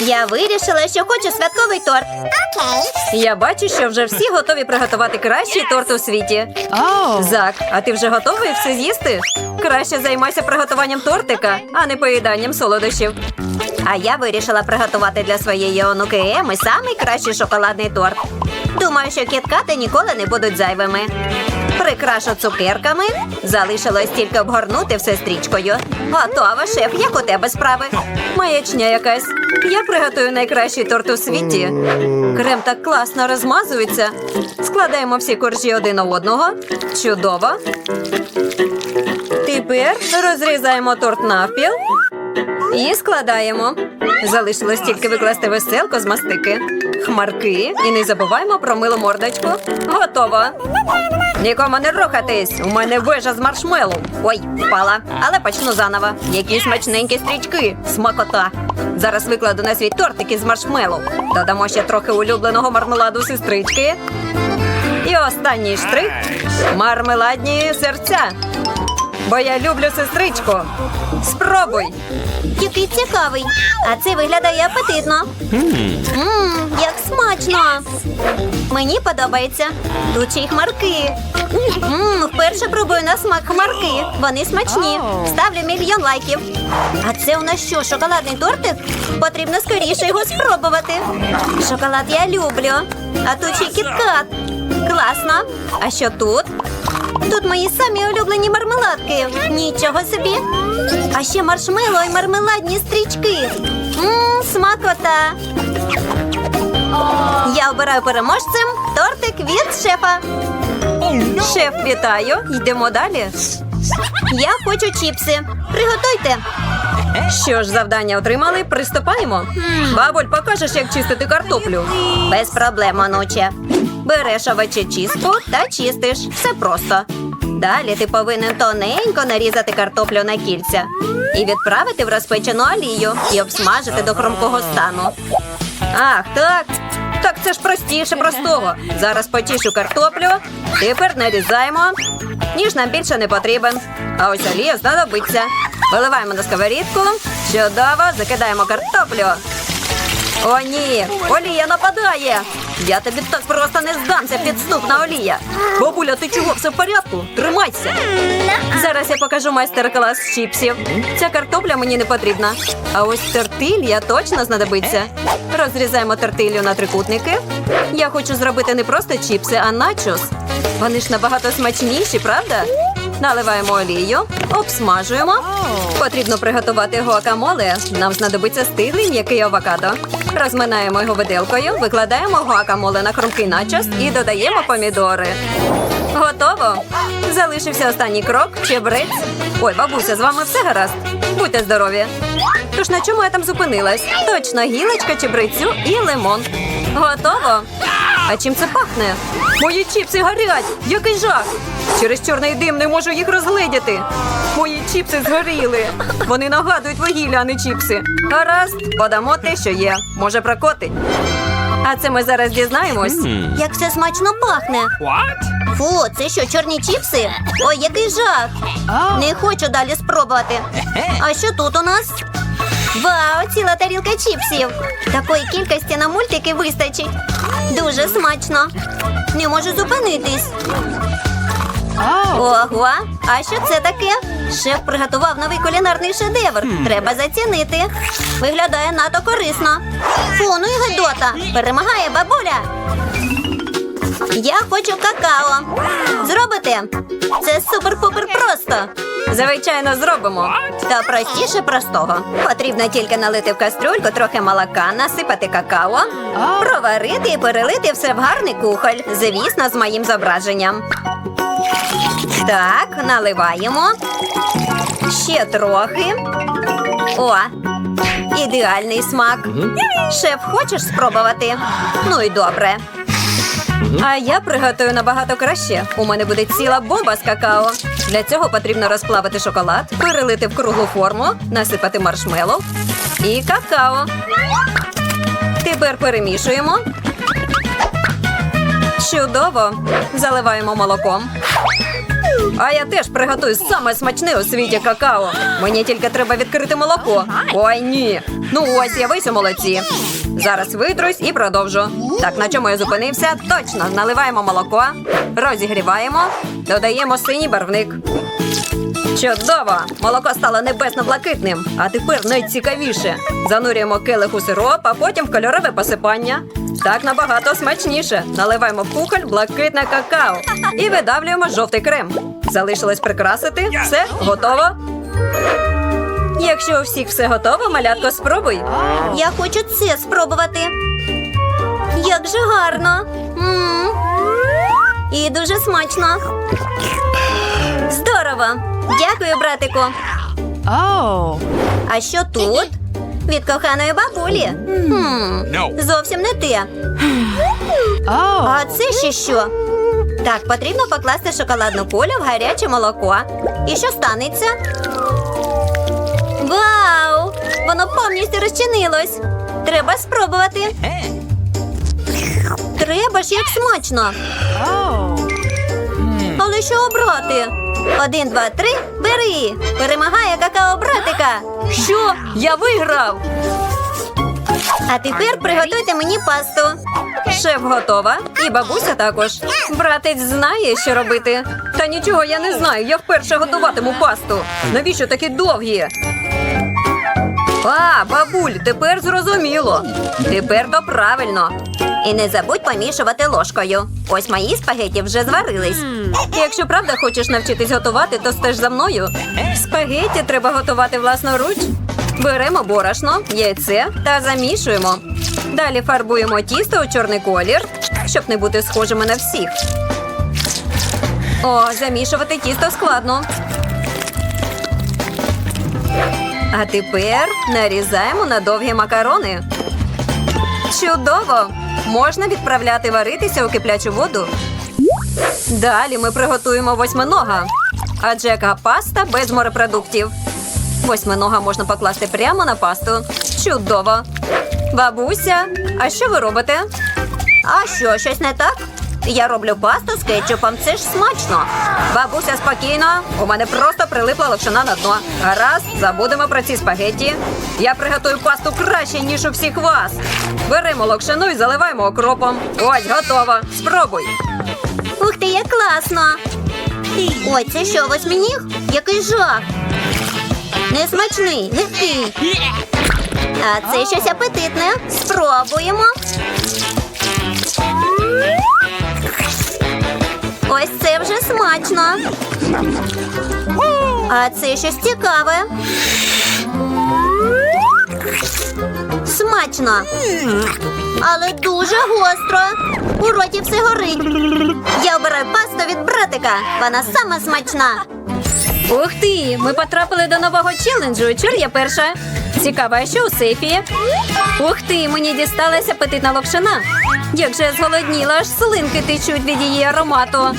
Я вирішила, що хочу святковий торт. Я бачу, що вже всі готові приготувати кращий торт у світі. Зак, а ти вже готовий все з'їсти? Краще займайся приготуванням тортика, а не поїданням солодощів. А я вирішила приготувати для своєї онуки Еми самий кращий шоколадний торт. Думаю, що кіткати ніколи не будуть зайвими. Прикрашу цукерками. Залишилось тільки обгорнути все стрічкою. Готово, шеф, як у тебе справи? Маячня якась. Я приготую найкращий торт у світі. Крем так класно розмазується. Складаємо всі коржі один у одного. Чудово. Тепер розрізаємо торт навпіл і складаємо. Залишилось тільки викласти веселко з мастики, хмарки і не забуваємо про милу мордочку. Готово. Нікому не рухатись. У мене вежа з маршмелу. Ой, впала, але почну заново. Які смачненькі стрічки. Смакота. Зараз викладу на свій тортик із маршмелу. Додамо ще трохи улюбленого мармеладу сестрички. І останній штрих мармеладні серця. Бо я люблю сестричку. Спробуй. Який цікавий. А це виглядає апетитно. Мм, як смачно. Мені подобається. Тут ще й хмарки. Мм, вперше пробую на смак хмарки. Вони смачні. Ставлю мільйон лайків. А це у нас що, шоколадний тортик? Потрібно скоріше його спробувати. Шоколад я люблю. А тут ще й кіткат. Класно. А що тут? Тут мої самі улюблені мармеладки. Нічого собі. А ще маршмело і мармеладні стрічки. Мм, смакота. Я обираю переможцем тортик від шефа. Шеф, вітаю. Йдемо далі. Я хочу чіпси. Приготуйте. Що ж, завдання отримали, приступаємо. Бабуль, покажеш, як чистити картоплю. Без проблем, онуче. Береш овочі чистку та чистиш. Все просто. Далі ти повинен тоненько нарізати картоплю на кільця і відправити в розпечену олію і обсмажити до хрумкого стану. Ах, так. Так це ж простіше простого. Зараз потішу картоплю. Тепер нарізаємо. Ніж нам більше не потрібен. А ось олія знадобиться. Виливаємо на сковорідку. Чудово, закидаємо картоплю. О, ні, олія нападає. Я тобі так просто не здамся, підступна олія. Бабуля, ти чого все в порядку? Тримайся. Зараз я покажу майстер-клас чіпсів. Ця картопля мені не потрібна. А ось тортилья точно знадобиться. Розрізаємо тортилью на трикутники. Я хочу зробити не просто чіпси, а начос. Вони ж набагато смачніші, правда? Наливаємо олію, обсмажуємо. Потрібно приготувати гуакамоле. Нам знадобиться стиглий м'який авокадо. Розминаємо його виделкою, викладаємо гуакамоле на хрумкий начос і додаємо помідори. Готово. Залишився останній крок чебрець. Ой, бабуся, з вами все гаразд. Будьте здорові. Тож на чому я там зупинилась? Точно гілочка, чебрецю і лимон. Готово. А чим це пахне? Мої чіпси горять! Який жах! Через чорний дим не можу їх розгледіти. Мої чіпси згоріли. Вони нагадують вугілля, а не чіпси. Гаразд, подамо те, що є. Може, прокотить. А це ми зараз дізнаємось. Як все смачно пахне. Фу, це що, чорні чіпси? Ой, який жах! Не хочу далі спробувати. А що тут у нас? Вау, ціла тарілка чіпсів. Такої кількості на мультики вистачить. Дуже смачно. Не можу зупинитись. Ого, а що це таке? Шеф приготував новий кулінарний шедевр. Треба зацінити. Виглядає надто корисно. Фу, ну і гидота. Перемагає бабуля. Я хочу какао. Зробите? Це супер-пупер просто. Звичайно, зробимо. Та простіше простого. Потрібно тільки налити в кастрюльку трохи молока, насипати какао, проварити і перелити все в гарний кухоль. Звісно, з моїм зображенням. Так, наливаємо. Ще трохи. О, ідеальний смак. Шеф, хочеш спробувати? Ну і добре. А я приготую набагато краще. У мене буде ціла бомба з какао. Для цього потрібно розплавити шоколад, перелити в круглу форму, насипати маршмеллоу і какао. Тепер перемішуємо. Чудово! Заливаємо молоком. А я теж приготую саме смачне у світі какао. Мені тільки треба відкрити молоко. Ой, ні. Ну ось, я висю молодці. Зараз витрусь і продовжу. Так, на чому я зупинився? Точно, наливаємо молоко, розігріваємо, додаємо синій барвник. Чудово! Молоко стало небесно-блакитним, а тепер найцікавіше. Занурюємо келих у сироп, а потім в кольорове посипання. Так набагато смачніше. Наливаємо в кухоль блакитне какао і видавлюємо жовтий крем. Залишилось прикрасити. Все, готово. Якщо у всіх все готово, малятко, спробуй. Я хочу це спробувати. Як же гарно. м І дуже смачно. Здорово. Дякую, братику. Oh. А що тут? Від коханої бабулі. Хм, зовсім не те. Oh. А це ще що? Так, потрібно покласти шоколадну кулю в гаряче молоко. І що станеться? Вау! Воно повністю розчинилось. Треба спробувати. Треба ж як смачно. Але що обрати? Один, два, три, бери! Перемагає какао братика. Що? Я виграв! А тепер приготуйте мені пасту. Шеф готова, і бабуся також. Братець знає, що робити. Та нічого я не знаю. Я вперше готуватиму пасту. Навіщо такі довгі? А, бабуль, тепер зрозуміло. Тепер то правильно. І не забудь помішувати ложкою. Ось мої спагеті вже зварились. Якщо правда хочеш навчитись готувати, то стеж за мною. Спагетті треба готувати власноруч. Беремо борошно, яйце та замішуємо. Далі фарбуємо тісто у чорний колір, щоб не бути схожими на всіх. О, замішувати тісто складно. А тепер нарізаємо на довгі макарони. Чудово! Можна відправляти варитися у киплячу воду. Далі ми приготуємо восьминога. Адже яка паста без морепродуктів. Восьминога можна покласти прямо на пасту. Чудово! Бабуся, а що ви робите? А що, щось не так? Я роблю пасту з кетчупом, це ж смачно. Бабуся, спокійно. У мене просто прилипла локшина на дно. Гаразд, забудемо про ці спагетті. Я приготую пасту краще, ніж у всіх вас. Беремо локшину і заливаємо окропом. Ось, готово. Спробуй. Ух ти, як класно! Ой, це що, восьминіг? Який жах! Несмачний, легкий. А це щось апетитне. Спробуємо. Ось це вже смачно. А це щось цікаве. Смачно. Але дуже гостро. У роті все горить. Я обираю пасту від братика. Вона сама смачна. Ух ти! Ми потрапили до нового челенджу. Чур я перша. Цікаво, що у сейфі? Ух ти, мені дісталася апетитна локшина. Як же я зголодніла, аж слинки течуть від її аромату.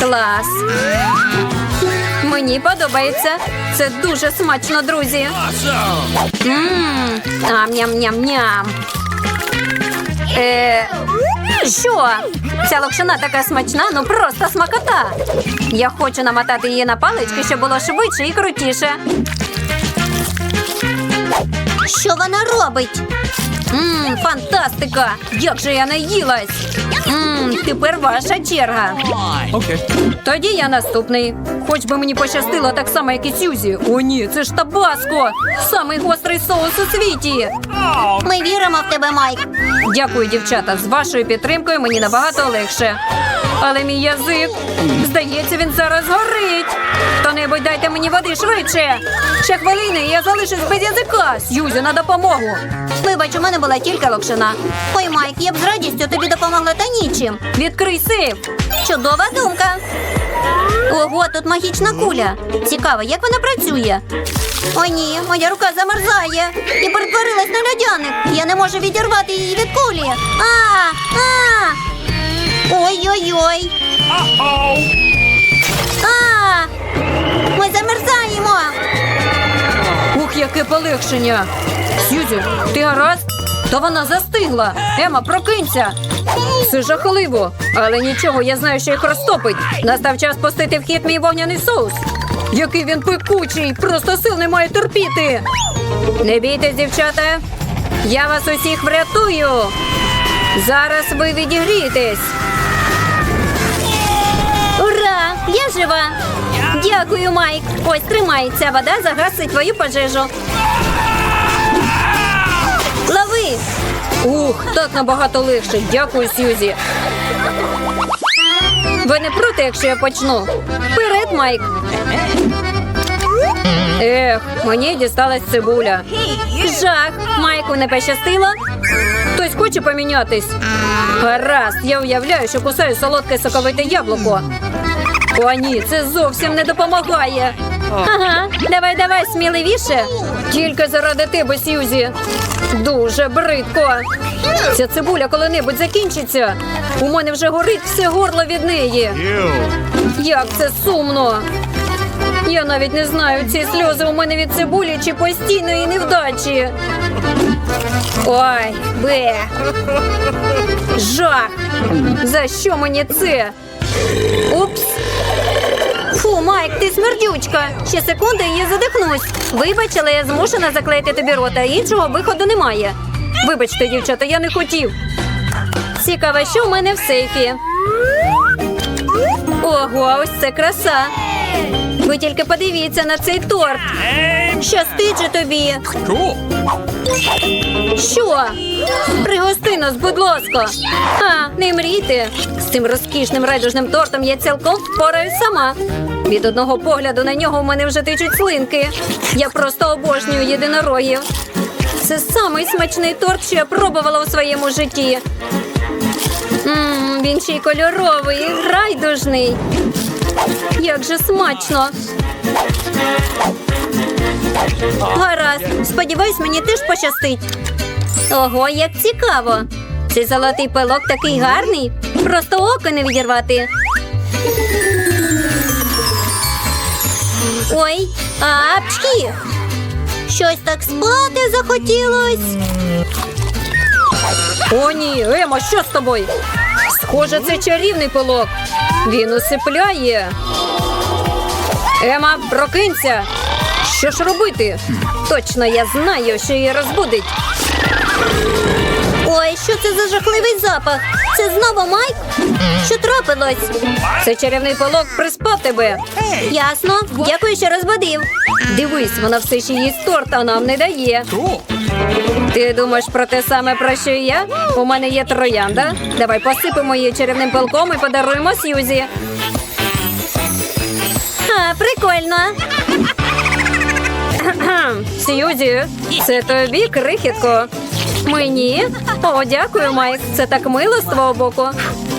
Клас. Мені подобається. Це дуже смачно, друзі. Ам-ням-ням-ням. Е, що? Ця локшина така смачна, ну просто смакота. Я хочу намотати її на палички, щоб було швидше і крутіше. Що вона робить? Мм, фантастика! Як же я наїлась! Мм, тепер ваша черга. Тоді я наступний. Хоч би мені пощастило так само, як і Сюзі. О, ні, це ж табаско! Самий гострий соус у світі. Ми віримо в тебе, Майк. Дякую, дівчата. З вашою підтримкою мені набагато легше. Але мій язик, здається, він зараз горить. Хто-небудь дайте мені води швидше. Ще хвилини, і я залишусь без язика. Сюзі на допомогу. Вибач, у мене була тільки локшина. Ой, Майк, я б з радістю тобі допомогла та нічим. Відкрий сейф. Чудова думка. Ого, тут магічна куля. Цікаво, як вона працює. О, ні, моя рука замерзає і перетворилась на льодяник. Я не можу відірвати її від кулі. А! А! Ой-ой-ой. А! Ми замерзаємо. Ух, яке полегшення. Сюзі, ти гаразд? Та вона застигла. Ема, прокинься. Це жахливо. Але нічого, я знаю, що їх розтопить. Настав час пустити в хід мій вогняний соус. Який він пекучий! Просто сил немає терпіти. Не бійтесь, дівчата. Я вас усіх врятую. Зараз ви відігрієтесь. Ура! Я жива! Дякую, Майк. Ось тримай, ця вода загасить твою пожежу. Лови! Ух, так набагато легше. Дякую, Сьюзі. Ви не проти, якщо я почну? Вперед, Майк. Ех, мені дісталась цибуля. Жах! Майку не пощастило. Хтось хоче помінятись? Гаразд, я уявляю, що кусаю солодке соковите яблуко. О, ні, це зовсім не допомагає. Ага, давай, давай, сміливіше. Тільки заради тебе, Сьюзі. Дуже бридко. Ця цибуля коли-небудь закінчиться. У мене вже горить все горло від неї. Як це сумно. Я навіть не знаю, ці сльози у мене від цибулі чи постійної невдачі. Ой, бе. Жах. За що мені це? Упс. Фу, Майк, ти смердючка. Ще секунду і я задихнусь. Вибач, але я змушена заклеїти тобі рота. Іншого виходу немає. Вибачте, дівчата, я не хотів. Цікаво, що в мене в сейфі. Ого, ось це краса. Ви тільки подивіться на цей торт. Щастить же тобі. Що? Пригости нас, будь ласка. А, не мрійте. З цим розкішним райдужним тортом я цілком впораюсь сама. Від одного погляду на нього в мене вже тичуть слинки. Я просто обожнюю єдинорогів. Це самий смачний торт, що я пробувала у своєму житті. Мм, він ще й кольоровий, і райдужний. Як же смачно! Гаразд. Сподіваюсь, мені теж пощастить. Ого, як цікаво. Цей золотий пилок такий гарний. Просто око не відірвати. Ой, апчхі! Щось так спати захотілось. О, ні, Ема, що з тобою? Схоже, це чарівний пилок. Він усипляє. Ема, прокинься. Що ж робити? Точно я знаю, що її розбудить. Ой, що це за жахливий запах? Це знову Майк? Що трапилось? Це чарівний пилок приспав тебе. Ясно. Дякую, що розбудив. Дивись, вона все ще їсть торт, а нам не дає. Ти думаєш про те саме, про що і я? У мене є троянда. Давай посипемо її чарівним пилком і подаруємо Сьюзі. А, прикольно. Сьюзі, це тобі крихітко. Мені? О, дякую, Майк. Це так мило з твого боку.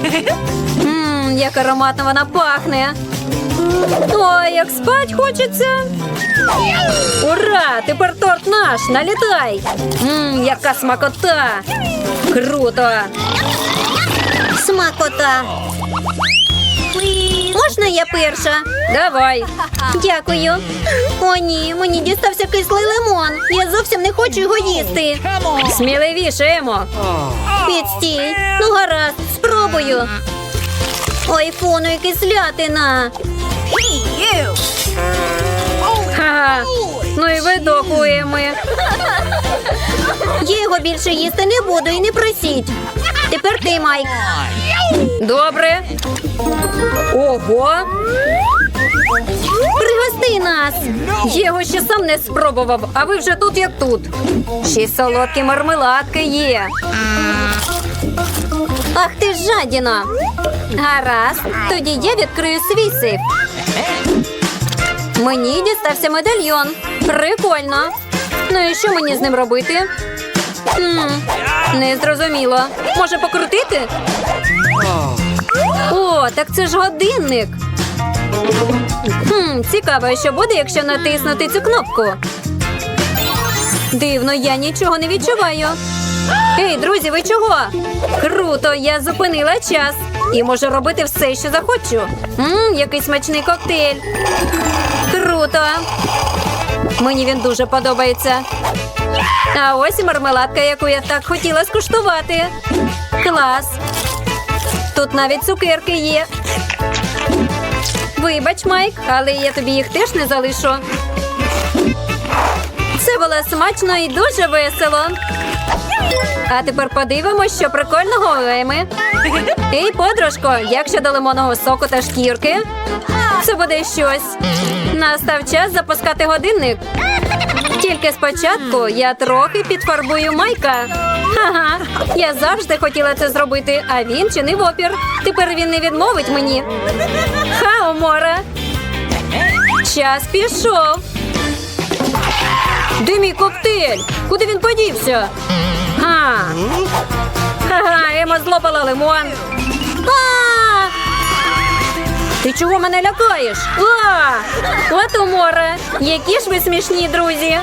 Ммм, як ароматно вона пахне. Ой, як спать хочеться. Ура! Тепер торт наш! Налітай! Ммм, яка смакота! Круто! Смакота. Можна я перша? Давай! Дякую. О, ні, мені дістався кислий лимон. Я зовсім не хочу його їсти. Сміливіше, Емо! Підстій. Ну, гаразд, спробую. Ой, і кислятина. Ха-ха! Ну і видок у Я його більше їсти не буду і не просіть. Тепер ти, Майк. Добре. Ого! Пригости нас. Я його ще сам не спробував, а ви вже тут як тут. Ще солодкі мармеладки є. Ах ти ж жадіна. Гаразд, тоді я відкрию свій сейф. Мені дістався медальйон. Прикольно. Ну і що мені з ним робити? Не зрозуміло. Може покрутити? О, так це ж годинник. Хм, цікаво, що буде, якщо натиснути цю кнопку. Дивно, я нічого не відчуваю. Ей, друзі, ви чого? Круто, я зупинила час і можу робити все, що захочу. Мм, який смачний коктейль. Круто. Мені він дуже подобається. А ось і мармеладка, яку я так хотіла скуштувати. Клас. Тут навіть цукерки є. Вибач, Майк, але я тобі їх теж не залишу. Це було смачно і дуже весело. А тепер подивимось, що прикольного у Еми. Ей, подружко, як щодо лимонного соку та шкірки? Це буде щось. Настав час запускати годинник. Тільки спочатку я трохи підфарбую Майка. Ага, я завжди хотіла це зробити, а він чинив опір. Тепер він не відмовить мені. Ха, умора. Час пішов. Де мій коктейль? Куди він подівся? Ха. Ха-ха, Ема злопала лимон. Ти чого мене лякаєш? А! От умора. Які ж ви смішні, друзі.